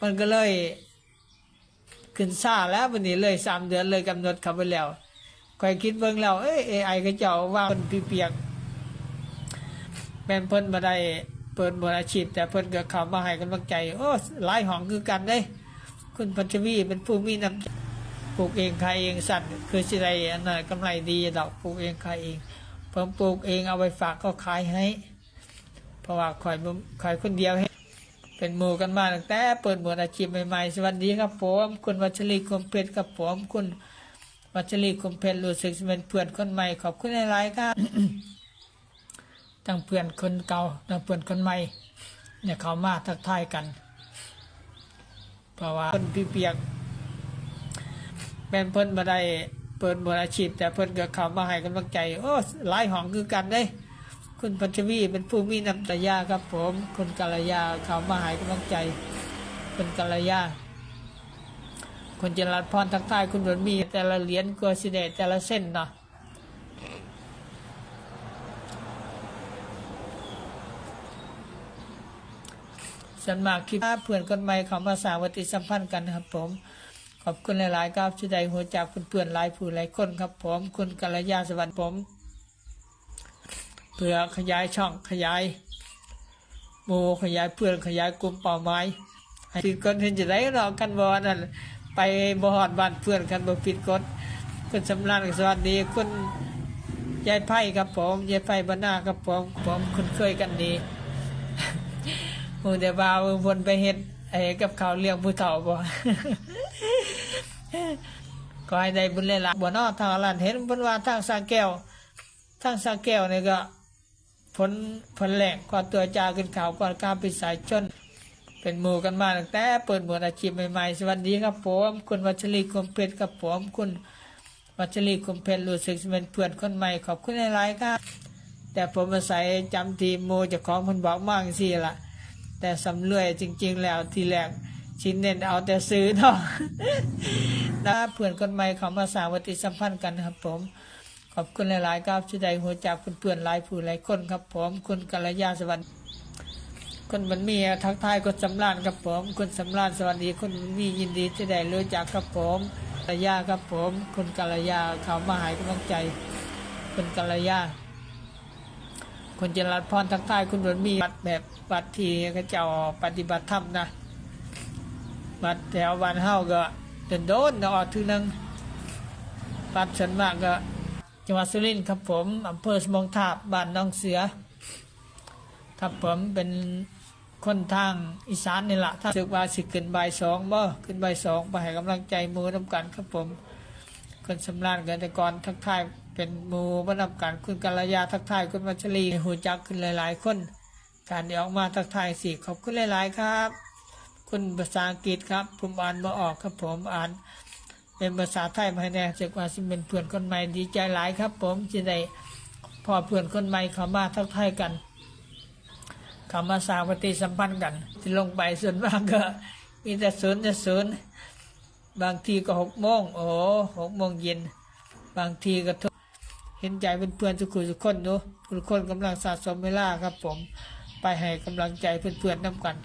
มันก็เลยขึ้นซาแล้ววันนี้เลยสามเดือนเลยกำหนดเขาไปแล้วคอยคิดเบิ่งแล้วเอ้ยเอไอก็เจ้าว่าคนเปียกๆแม่นเพิ่นมาได้เปิดบทอาชีพ แต่เพิ่นก็เข้ามาให้กำลังใจ โอ้หลายห้องคือกันเด้คุณพัชวีเป็นผู้มีน้ำปลูกเองขายเองสัตว์คือสิได้อันนั้นกำไรดีดอกปลูกเองขายเองผมปลูกเองเอาไปฝากก็ขายให้ เพราะว่าคอยบ่คอยคนเดียวให้ เป็นหมู่กันมาตั้งแต่เปิดหมวดอาชีพใหม่ๆ สวัสดีครับผมคุณวัชรีคมเพชรครับผมคุณวัชรีคมเพชรรู้สึกเป็นเพื่อนคนใหม่ขอบคุณหลายๆครับทั้งเพื่อนคนเก่าทั้งเพื่อนคนใหม่เนี่ยเขามาทักทายกัน เพราะว่าคนเปียกๆแม่นเพิ่นมาได้เปิดหมวดอาชีพ แต่เพิ่นก็เข้ามาให้กำลังใจ โอ้หลายห้องคือกันเด้ คุณพัชวีเป็นผู้มีน้ำใจยาครับผม คุณกัลยาเขามาหายกำลังใจ คุณกัลยาคุณจรัสพรทักทายคุณบนมี แต่ละเหรียญกัวสิเดแต่ละเส้นเนาะส่วนมากคลิปเพื่อนคนใหม่เขามาสางวัติสัมพันธ์กันครับผม ขอบคุณหลาย ๆ ครับที่ได้หัวจากเพื่อนๆหลายผู้หลายคนครับผม คุณกัลยาสวัสดิ์ผม เพื่อขยายช่องขยายหมู่ขยายเพื่อนขยายกลุ่มเป้าหมายให้ผิดกฎเห็นจะได้เราะกันบอนั่นไปบหอดบ้านเพื่อนกันบ่ผิดกฎคุณสำรานสวัสดีคุณยายไพ่ครับผมยายไพ่บรรณาครับผมผมคุณเคยกันดีมูเดียวบาววนไปเฮ็ดไอ้กับเขาเลี้ยงผู้เฒ่าบ่ก็ให้ได้บุญเลยละบ่เนอทางอลันเห็นเพิ่นว่าทางสางแก้วทางสาแก้วนี่ก็ ผลผลแหลกกว่าตัวจาขึ้นเขาวกว่าการปิดสายชนเป็นหมู่กันมาตั้งแต่เปิดหมวดอาชีพใหม่ๆ สวัสดีครับผมคุณวัชรีคมเพชรครับผมคุณวัชรีคมเพชรรู้สึกเป็นเพื่อนคนใหม่ขอบคุณหลายๆครับแต่ผมอาศัยจำทีมโมเจากของมันบอกมากสิละแต่สำเร็จจริง ๆ แล้วทีแรกชิ้นเน้นเอาแต่ซื้อเนาะนะเพื่อนคนใหม่เขามาสาวติสัมพันธ์กันครับผม อบคุณหลาย ๆ ครับที่ได้หัวจากเพื่อนๆหลายผู้หลายคนครับผมคุณกัลยาสวัสดิ์คุณมันมีทักทายคุณสำรานครับผมคุณสำรานสวัสดีคุณมันมียินดีที่ได้รู้จักครับผมกัลยาครับผมคุณกัลยาเขามาหายกำลังใจคุณกัลยาคุณจรัสพรทักทายคุณมันมีวัดแบบวัดที่เขาเจ้าปฏิบัติธรรมนะวัดแถววันเฮาก็เดินโดนเนาะออกทีนึงวัดส่วนมากก็ จังหวัดสุรินทร์ครับผมอำเภอสมงทาบบ้านน้องเสือ ครับผมเป็นคนทางอีสานนี่แหละถ้าสึกว่าสิขึ้นบ่ายสองบ่ขึ้นบ่ายสองไปให้กำลังใจหมูน้ำกันครับผมคนสำรานกันต่ก่อนทักทายเป็นมูมานำกันคุณกัลยาทักทายคุณวัชรีหูจักขึ้นหลาย ๆ คน การเดี๋ยวออกมาทักทายสี่ขอบคุณหลาย ๆ ครับ คุณภาษาอังกฤษครับผมอ่านมาออกครับผมอ่าน เป็นภาษาไทยมาให้แน่จากว่าสิเป็นเพื่อนคนใหม่ดีใจหลายครับ ผมจะได้พอเพื่อนคนใหม่เขามาทักทายกันเขามาสร้างปฏิสัมพันธ์กันที่ลงไปส่วนมากก็มีแต่ศูนย์แต่ศูนย์บางทีก็หกโมงโอ้หกโมงเย็น บางทีก็ทุกเห็นใจเป็นเพื่อนทุกคนทุกคนดูทุกคนกำลังสะสมเวลาครับ ผมไปให้กำลังใจเพื่อนๆน้ำกัน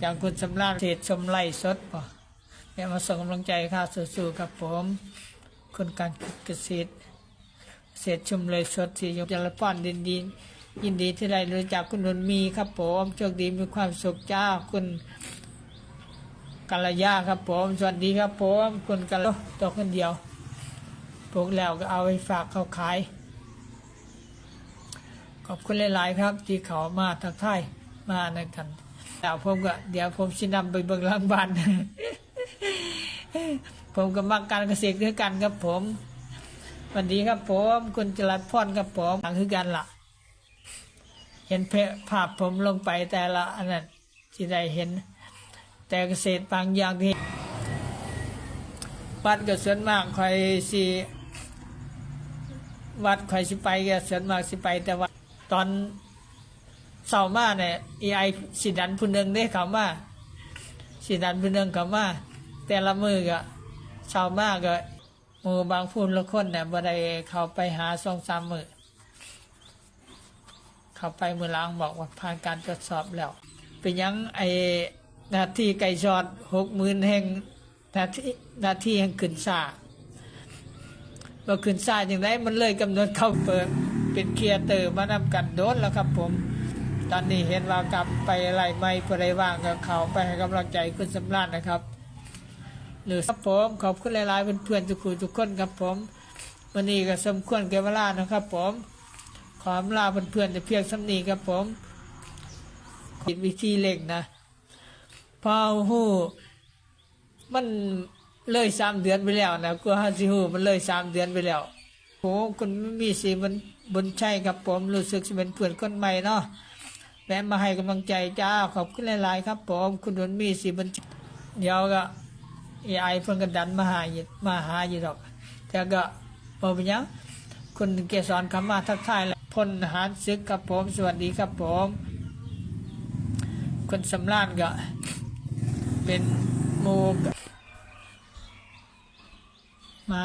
อย่างคุณสำราญเทศชมไล่สดป่ะ เนี่ยมาส่งกำลังใจค่ะสู้ๆครับผมคนการเกษตรเศษชุมเลยสดสียกจรป้อนดินดียินดีที่ได้รู้จักคุณนนมีครับผมโชคดีมีความสุขจ้าคุณกัลยาครับผมสวัสดีครับผมคุณกัลตัวคนเดียวปลูกแล้วก็เอาไปฝากเขาขาย ขอบคุณหลาย ๆ ครับ ที่เขามาทักทายมาในกันแล้วผมก็เดี๋ยวผมชินำไปเบิ่งล้างบ้าน ผมก็มักการเกษตรด้วยกันครับผมวัสดีครับผมคุณจรัสพรครับผมต่างคือกันละ่ะ เห็นเพภาพผมลงไปแต่ละอันนั้นที่ได้เห็น แต่เกษตรบางอย่างที่วัดก็ส่วนมากคอยสิวัดคอยสิไปก็ส่วนมากสิไป แต่ว่าตอนเสาร์มาเนี่ยไอสิดันผู้หนึงได้เขามาสิดันผู้หนึงเขามา แต่ละมือก็เช้ามากก็หมือบางพูนละคนเนี่ยบ่ได้เขาไปหาสองสามมือเขาไปมือล้างบอกว่าผ่านการตรวจสอบแล้ว เป็นยังไอนาทีไก่ชอดหกหมื่นแห่งนาทีนาทีแห่งขึ้นซาเราขึ้นซาอย่างไรมันเลยกำหนดเข้าเปิดเป็นเคลียร์เตอร์มานำกันโดนแล้วครับผม ตอนนี้เห็นว่ากลับไปอะไรไม่พอได้ว่างกับเขาไปให้กำลังใจคุณสำราญนะครับ หรือครับผมขอบคุณหลายๆเพื่อนๆทุกคนทุกคนครับผมวันนี้ก็สมควรแก่เวลานะครับผม ขอลาเพื่อนๆแต่เพียงสำนีครับผมคิดวิธีเล็กนะพอหูมันเลยสามเดือนไปแล้วนะกลัวฮาซิหูมันเลยสามเดือนไปแล้วโหคุณไม่มีสีมันบนใช่ครับผมรู้สึกจะเป็นเพื่อนคนใหม่เนาะแวะมาให้กำลังใจจ้าขอบคุณหลายๆครับผม คุณดนมีสีบันเดี๋ยวก็ เอไอเพิ่นก็ดันมาหาอยู่มาหาอยู่ดอก แต่ก็บ่เป็นหยังคุณเกสรคำมาทักทายแล้วพลหารซึกครับผม สวัสดีครับผมคุณสำรานก็เป็นโมกมา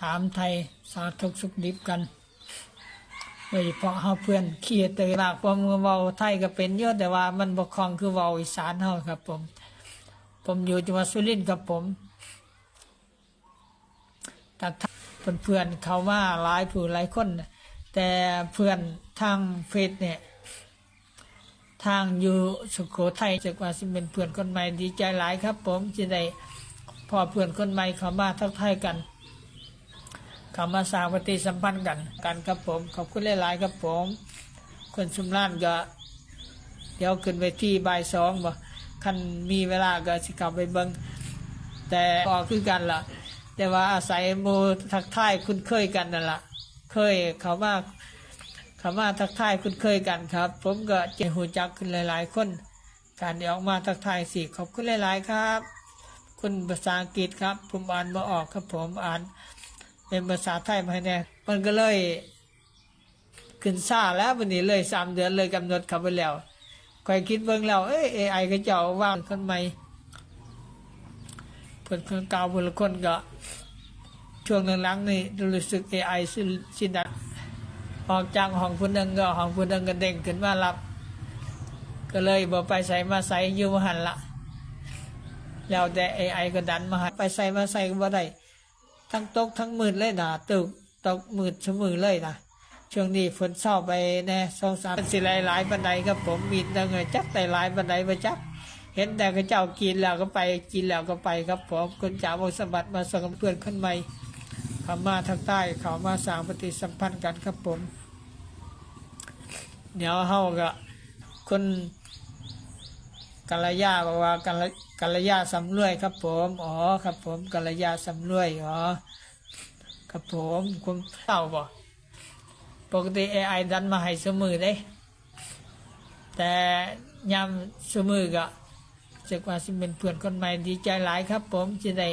ถามไทยสาธุสุขดิบกันโดยเฉพาะเฮาเพื่อนเขียเตยมากผมเว้าไทยก็เป็นเยอะแต่ว่ามันบกคล่องคือเว้าอีสานเฮาครับผม ผมอยู่จังหวัดสุรินทร์ครับผมตักทายเพื่อนๆเขามาหลายผู้หลายคนน่ะแต่เพื่อนทางเฟซเนี่ยทางอยู่สุโขทัยจากว่าสิเป็นเพื่อนคนใหม่ดีใจหลายครับ ผมจะได้พอเพื่อนคนใหม่เขามาทักทายกันเขามาสร้างปฏิสัมพันธ์กันกันครับผม ขอบคุณหลายๆครับผมคนชุมล้านก็ เดี๋ยวขึ้นไปที่บ่ายสองบ่ คันมีเวลาก็สิกลับไปเบิงแต่ก็คือกันล่ะ แต่ว่าอาศัยหมูทักทายคุ้นเคยกันนั่นล่ะ เคยเขามาเขามาทักทายคุ้นเคยกันครับ ผมก็เจหูจักขึ้นหลาย ๆ คน การเดี๋ยวออกมาทักทายสิขอบคุณหลาย ๆ ครับ คุณภาษาอังกฤษครับ ผมอ่านมาออกครับผมอ่านเป็นภาษาไทยมาให้แน่มันก็เลยขึ้นซ่าแล้ววันนี้เลยสามเดือนเลยกำหนดเขาไปแล้ว คอยคิดเบิ่งแล้วเอ้ยเอไอก็จะเอาว่างคนใหม่เพิ่นคนเก่าเพิ่นคนก็ ช่วงหลังๆนี่รู้สึกเอไอสิสิดัดออกจากห้องผู้หนึงก็ห้องผู้หนึงก็เด้งขึ้นมารับ ก็เลยบ่ไปใส่มาใส่อยู่หันละแล้วแต่เอไอก็ดันมาให้ไปใส่มาใส่ก็บ่ได้ทั้งตกทั้งมืดเลยนะตึกตกมืดชมือเลยนะ ช่วงนี้ฝนเศร้าไปแน่สองสามสิหลายหลายบันไดครับผมมีแต่เงยจักแต่หลายบันไดไปจัก เห็นแต่กระเจ้ากินแล้วก็ไปกินแล้วก็ไปครับผมคนจ่าบสมบัติมาส่งเพื่อนคนใหม่ขามาทางใต้เขามาสร้างปฏิสัมพันธ์กันครับผมเดี๋ยวเฮาก็คนกัลยาบอกว่ากัลกัลยาสำรวยครับผมอ๋อครับผมกัลยาสำรวยอ๋อครับผมคุณเต่าบ่ ปกติ AI ดันมาให้สมือได้ แต่ยามสมือก็จากว่าสิเป็นเพื่อนคนใหม่ดีใจหลายครับ ผมจะได้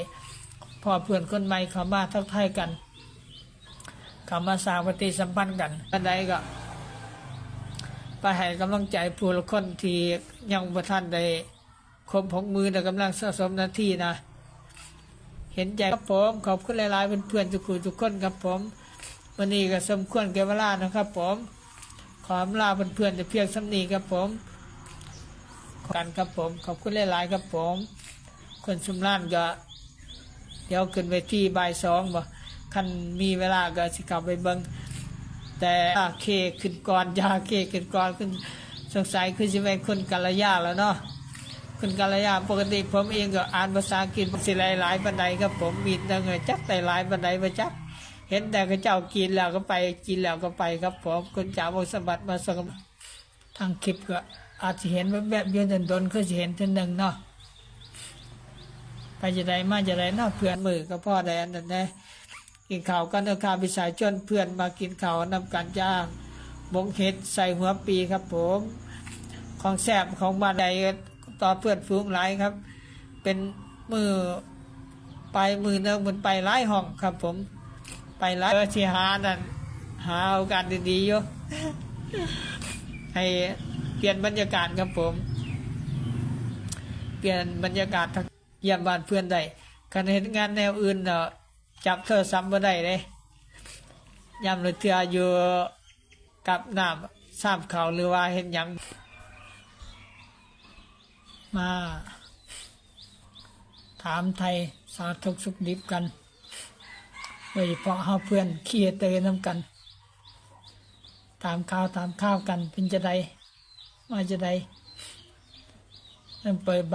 พอเพื่อนคนใหม่เขามาทักทายกันเขามาสร้างปฏิสัมพันธ์กันบันไดก็ไปให้กำลังใจผู้ละคนที่ยังประท่านได้คมพกมือแต่กำลังสะสมหนาทีนะ เห็นใจครับผม ขอบคุณหลายๆเพื่อนๆทุกคนทุกคนครับผม วันนี้ก็สมควรแก่เวลานะครับ ผม ขอลาเพื่อนๆแต่เพียงสำนีครับผมกันครับผม ขอบคุณหลายๆครับผม คนชุมล้านก็ เดี๋ยวขึ้นไปที่บ่ายสองบ่คันมีเวลาก็สิกลับไปเบิงแต่เคขึ้นก่อนยาเคขึ้นก่อนขึ้นสงสัยคือจะเป็นคนกัลยาแล้วเนาะคนกัลยาปกติผมเองก็อ่านภาษาอังกฤษสิหลายหลบันไดครับผมมีแต่เงยจักแต่หลายบันไดมาจัก เห็นแต่ก็เจ้ากินแล้วก็ไปกินแล้วก็ไปครับผมคนจ่าบสมบัติมาส่งทางคลิปก็อาจจะเห็นแบบแบบเยืนดนๆคือจะเห็นทีหนึ่งเนาะไปจะได้มาจะได้เนาะเพื่อนมือก็พ่อได้อันนั้นแน่กินข้าวกันเอคาพิสายจนเพื่อนมากินข้าวนำกันจ้างบงเห็ดใส่หัวปีครับผม ของแสบของบ้านใดต่อเพื่อนฟูงหลายครับ เป็นมือไปมือเนึงมันไปหลายห้องครับผม ไปหลายเออที่หานั่นหาโอกาสดีๆอยู่ให้เปลี่ยนบรรยากาศครับผม เปลี่ยนบรรยากาศเยี่ยมบ้านเพื่อนได้การเห็นงานแนวอื่นเนาะจับโทรศัพท์มาได้เลยยามเลยเทืออยู่กับน้ำสามเขาหรือว่าเห็นยังมา ถามไทยสาธุสุขดิบกัน โดยเฉพาะเฮาเพื่อนเคลียเตยน้ำกัน ตามข้าวตามข้าวกันเป็นจะใดมาจะใดเริ่มเปิดบา